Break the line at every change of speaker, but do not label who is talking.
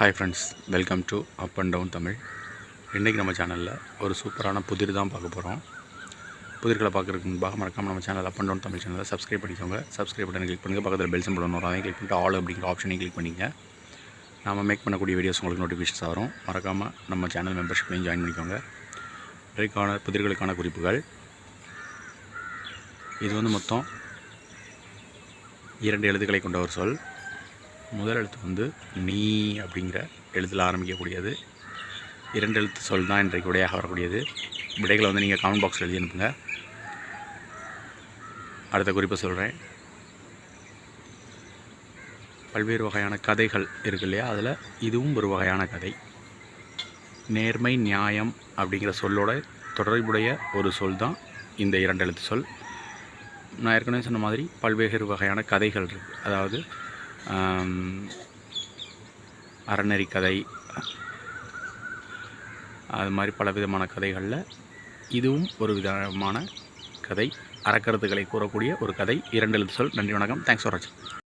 Hi friends welcome to up and down Tamil இன்றைக்கி நம்ம சேனலில் ஒரு சூப்பரான புதிர் தான் பார்க்க போகிறோம் புதிர்களை பார்க்குறதுக்கு முன்பாக மறக்காமல் நம்ம channel up and down Tamil சேனலில் சப்ஸ்கிரைப் பண்ணிக்கோங்க. சப்ஸ்கிரைப் பட்டனை கிளிக் பண்ணுங்கள் பக்கத்தில் பெல் சிம்பிள் ஒன்று வரும் அதையும் கிளிக் பண்ணிட்டு ஆல் அப்படிங்கிற ஆப்ஷனையும் கிளிக் பண்ணிங்க. நம்ம மேக் பண்ணக்கூடிய வீடியோஸ் உங்களுக்கு நோட்டிஃபிகேஷன்ஸ் வரும். மறக்காமல் நம்ம சேனல் மெம்பர்ஷிப்லையும் ஜாயின் பண்ணிக்கோங்க. இன்றைக்கான புதிர்களுக்கான குறிப்புகள். இது வந்து மொத்தம் இரண்டு எழுத்துக்களை கொண்ட ஒரு சொல். முதல் எழுத்து வந்து நீ அப்படிங்கிற எழுத்தில் ஆரம்பிக்கக்கூடியது. இரண்டு எழுத்து சொல் தான் இன்றைக்கு விடையாக வரக்கூடியது. விடைகளை வந்து நீங்கள் கமெண்ட் பாக்ஸில் எழுதி அனுப்புங்க. அடுத்த குறிப்பை சொல்கிறேன் பல்வேறு வகையான கதைகள் இருக்கு இல்லையா? அதில் இதுவும் ஒரு வகையான கதை. நேர்மை நியாயம் அப்படிங்கிற சொல்லோட தொடர்புடைய ஒரு சொல் தான் இந்த இரண்டு எழுத்து சொல். நான் ஏற்கனவே சொன்ன மாதிரி பல்வேறு வகையான கதைகள் இருக்குது அதாவது அறநெறி கதை. அது மாதிரி பல விதமான கதைகளில் இதுவும் ஒரு விதமான கதை. அறக்கருத்துக்களை கூறக்கூடிய ஒரு கதை. இரண்டு எழுத்து சொல் நன்றி வணக்கம். தேங்க்ஸ் ஃபார் வாட்சிங்